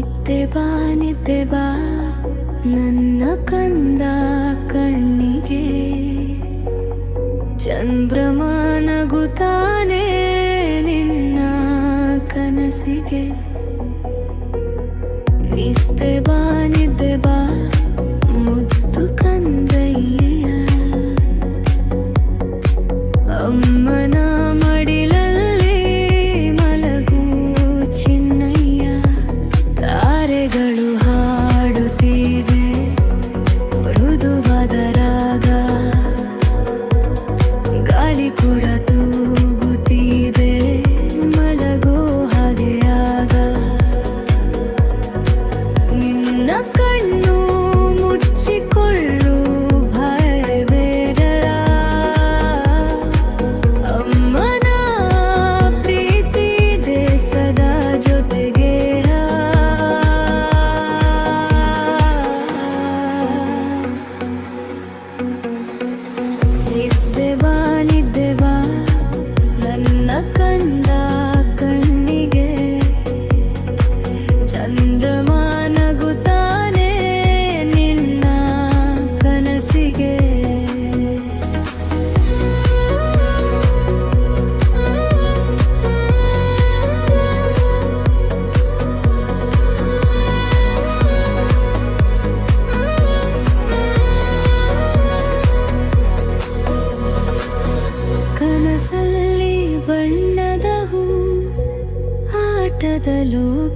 ಮತ್ತೆ ಬಾ ನನ್ನ ಕಂದ ಕಣ್ಣಿಗೆ. ಚಂದ್ರಮಾನಗುತ್ತಾನೆ ನಿನ್ನ ಕನಸಿಗೆ. ನಿದ್ದೆ ಬಾ ನಿದ್ದೆ ಬಾ. ತಾರೆಗಳು ಹಾಡುತ್ತಿವೆ. ಮೃದುವಾದ ರಾಗ ಗಾಳಿ ಕೂಡ ತೂಗುತ್ತಿದೆ. ಮಲಗೋ ಹಾಗೆ ಆಗ ನಿನ್ನ ಕನಸಲ್ಲಿ